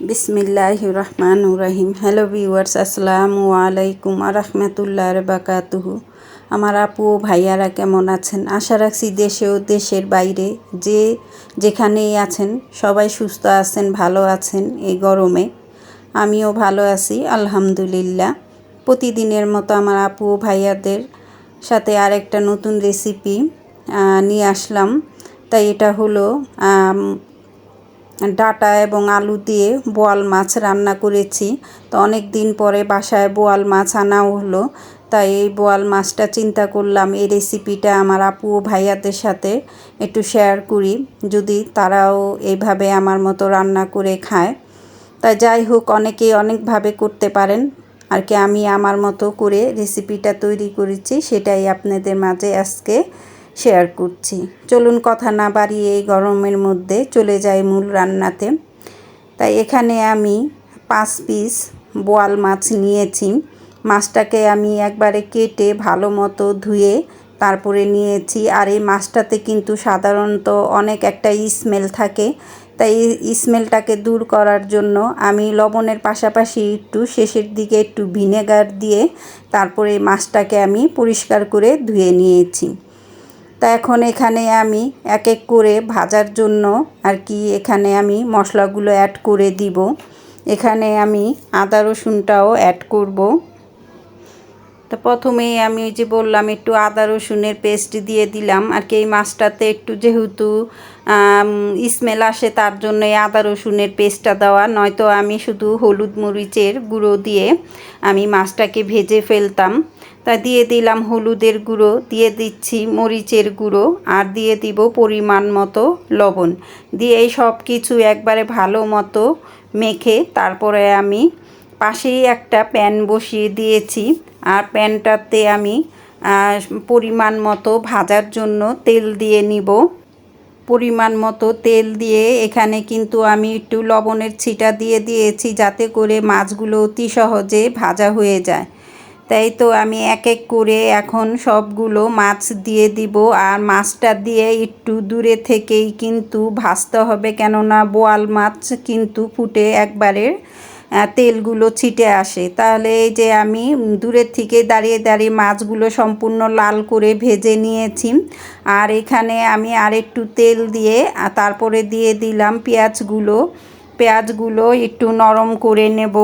বিসমিল্লাহ রহমান রাহিম hello viewers আসসালামু আলাইকুম রহমতুল্লাহ বাকাতুহু আমার আপু ও ভাইয়ারা কেমন আছেন? আশা রাখছি দেশে ও দেশের বাইরে যে যেখানেই আছেন, সবাই সুস্থ আছেন, ভালো আছেন এই গরমে। আমিও ভালো আছি, আলহামদুলিল্লাহ। প্রতিদিনের মতো আমার আপু ও ভাইয়াদের সাথে আরেকটা নতুন রেসিপি নিয়ে আসলাম। তাই এটা হলো ডাটা এবং আলু দিয়ে বোয়াল মাছ রান্না করেছি। তো অনেক দিন পরে বাসায় বোয়াল মাছ আনাও হলো। তাই এই বোয়াল মাছটা চিন্তা করলাম, এই রেসিপিটা আমার আপু ও ভাইয়াদের সাথে একটু শেয়ার করি। যদি তারাও এইভাবে আমার মতো রান্না করে খায়। তাই যাই হোক, অনেকেই অনেকভাবে করতে পারেন। আর কি আমি আমার মতো করে রেসিপিটা তৈরি করেছি, সেটাই আপনাদের মাঝে আজকে শেয়ার করছি। চলুন কথা না বাড়িয়ে এই গরমের মধ্যে চলে যাই মূল রান্নাতে। তাই এখানে আমি পাঁচ পিস বোয়াল মাছ নিয়েছি। মাছটাকে আমি একবারে কেটে ভালো মতো ধুয়ে তারপরে নিয়েছি। আর এই মাছটাতে কিন্তু সাধারণত অনেক একটা স্মেল থাকে। তাই এই স্মেলটাকে দূর করার জন্য আমি লবণের পাশাপাশি একটু শেষের দিকে একটু ভিনেগার দিয়ে তারপরে মাছটাকে আমি পরিষ্কার করে ধুয়ে নিয়েছি। তা এখন এখানে আমি এক এক করে ভাজার জন্য আর কি এখানে আমি মশলাগুলো অ্যাড করে দিব। এখানে আমি আদা রসুনটাও অ্যাড করব। তো প্রথমেই আমি ওই যে বললাম, একটু আদা রসুনের পেস্ট দিয়ে দিলাম। আর কি এই মাছটাতে একটু যেহেতু স্মেল আসে তার জন্য আদা রসুনের পেস্টটা দেওয়া। নয়তো আমি শুধু হলুদ মরিচের গুঁড়ো দিয়ে আমি মাছটাকে ভেজে ফেলতাম। তা দিয়ে দিলাম হলুদের গুঁড়ো, দিয়ে দিচ্ছি মরিচের গুঁড়ো আর দিয়ে দিব পরিমাণ মতো লবণ। দিয়ে এই সব কিছু একবারে ভালো মতো মেখে তারপরে আমি পাশেই একটা প্যান বসিয়ে দিয়েছি। আর প্যানটাতে আমি পরিমাণ মতো ভাজার জন্য তেল দিয়ে নিব। পরিমাণ মতো তেল দিয়ে এখানে কিন্তু আমি একটু লবণের ছিটা দিয়ে দিয়েছি যাতে করে মাছগুলো অতি সহজে ভাজা হয়ে যায়। তাই তো আমি এক এক করে এখন সবগুলো মাছ দিয়ে দিব, আর মাছটা দিয়ে একটু দূরে থেকেই কিন্তু ভাজতে হবে। কেননা বোয়াল মাছ কিন্তু ফুটে একবারে তেলগুলো ছিটে আসে। তাহলে এই যে আমি দূরের থেকে দাঁড়িয়ে দাঁড়িয়ে মাছগুলো সম্পূর্ণ লাল করে ভেজে নিয়েছি, আর এখানে আমি আর একটু তেল দিয়ে তারপরে দিয়ে দিলাম পেঁয়াজগুলো। পেঁয়াজগুলো একটু নরম করে নেব।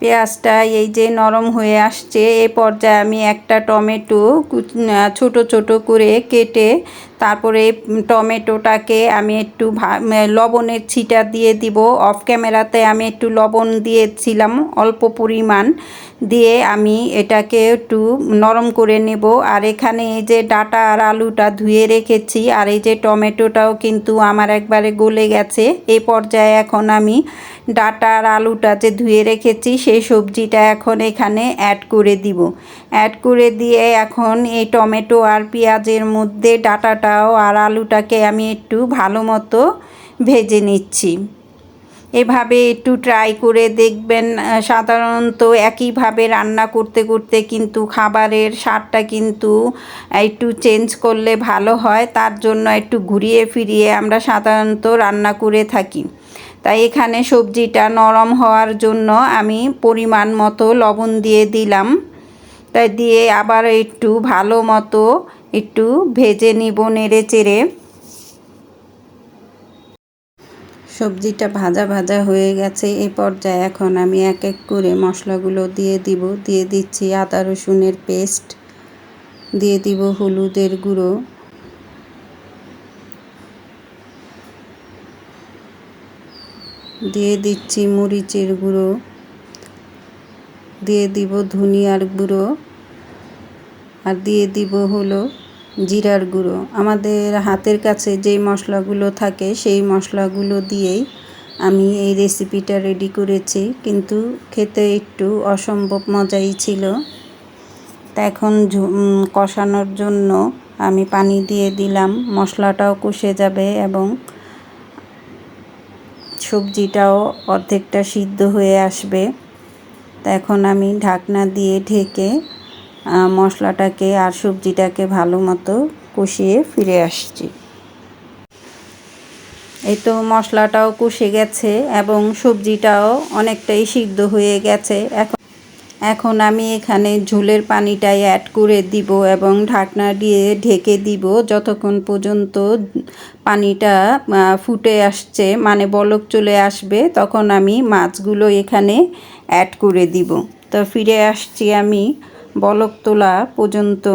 পেঁয়াজটা এই যে নরম হয়ে আসছে, এ পর্যায়ে আমি একটা টমেটো ছোট ছোট করে কেটে তারপরে টমেটোটাকে আমি একটু লবণের ছিটা দিয়ে দিব। অফ ক্যামেরাতে আমি একটু লবণ দিয়েছিলাম অল্প পরিমাণ। দিয়ে আমি এটাকে একটু নরম করে নেব। আর এখানে এই যে ডাটা আর আলুটা ধুয়ে রেখেছি, আর এই যে টমেটোটাও কিন্তু আমার একবারে গলে গেছে। এই পর্যায়ে এখন আমি ডাটা আর আলুটা যে ধুয়ে রেখেছি, সেই সবজিটা এখন এখানে অ্যাড করে দিব। অ্যাড করে দিয়ে এখন এই টমেটো আর পেঁয়াজের মধ্যে ডাটাটাও আর আলুটাকে আমি একটু ভালো মতো ভেজে নিচ্ছি। এভাবে একটু ট্রাই করে দেখবেন সাধারণত একইভাবে রান্না করতে করতে কিন্তু খাবারের স্বাদটা কিন্তু একটু চেঞ্জ করলে ভালো হয়। তার জন্য একটু ঘুরিয়ে ফিরিয়ে আমরা সাধারণত রান্না করে থাকি। তাই এখানে সবজিটা নরম হওয়ার জন্য আমি পরিমাণ মতো লবণ দিয়ে দিলাম। তাই দিয়ে আবার একটু ভালো মতো একটু ভেজে নিব নেড়ে চেড়ে। সবজিটা ভাজা ভাজা হয়ে গেছে এই পর্যায়ে এখন আমি এক এক করে মশলাগুলো দিয়ে দিব। দিয়ে দিচ্ছি আদা রসুনের পেস্ট, দিয়ে দিব হলুদের গুঁড়ো। দিয়ে দিচ্ছি মরিচের গুঁড়ো। দিয়ে দিব ধনিয়ার গুঁড়ো। আর দিয়ে দিব হলো জিরার গুঁড়ো। আমাদের হাতের কাছে যেই মশলাগুলো থাকে, সেই মশলাগুলো দিয়েই আমি এই রেসিপিটা রেডি করেছি। কিন্তু খেতে একটু অসম্ভব মজাই ছিল। তা এখন কষানোর জন্য আমি পানি দিয়ে দিলাম। মশলাটাও কষে যাবে এবং সবজিটাও অর্ধেকটা সিদ্ধ হয়ে আসবে। তা এখন আমি ঢাকনা দিয়ে ঢেকে মশলাটাকে আর সবজিটাকে ভালো মতো কষিয়ে ফিরে আসছি। এই তো মশলাটাও কষে গেছে এবং সবজিটাও অনেকটাই সিদ্ধ হয়ে গেছে। এখন এখন আমি এখানে ঝোলের পানিটাই অ্যাড করে দিব এবং ঢাকনা দিয়ে ঢেকে দিব যতক্ষণ পর্যন্ত পানিটা ফুটে আসছে মানে বলক চলে আসবে, তখন আমি মাছগুলো এখানে অ্যাড করে দিব। তো ফিরে আসছি আমি বলক তোলা পর্যন্ত।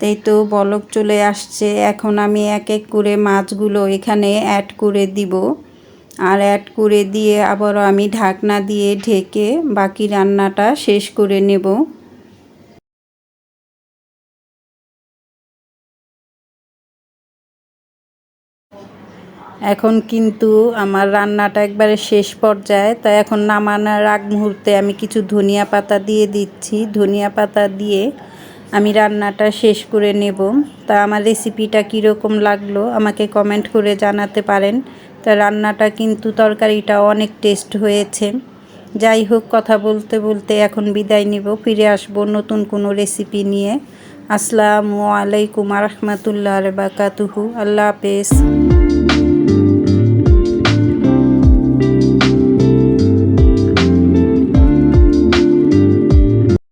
তাই তো বলক চলে আসছে। এখন আমি এক এক করে মাছগুলো এখানে অ্যাড করে দিব। আর অ্যাড করে দিয়ে আবারও আমি ঢাকনা দিয়ে ঢেকে বাকি রান্নাটা শেষ করে নেব। এখন কিন্তু আমার রান্নাটা একবারে শেষ পর্যায়ে, তাই এখন নামানোর আগ মুহূর্তে আমি কিছু ধনিয়া পাতা দিয়ে দিচ্ছি। ধনিয়া পাতা দিয়ে আমি রান্নাটা শেষ করে নেব। তা আমার রেসিপিটা কীরকম লাগল আমাকে কমেন্ট করে জানাতে পারেন। তা রান্নাটা কিন্তু তরকারিটা অনেক টেস্ট হয়েছে। যাই হোক, কথা বলতে বলতে এখন বিদায় নিব। ফিরে আসব নতুন কোনো রেসিপি নিয়ে। আসসালামু আলাইকুম রহমতুল্লাহ বাকাতুহু আল্লাহ হাফেজ।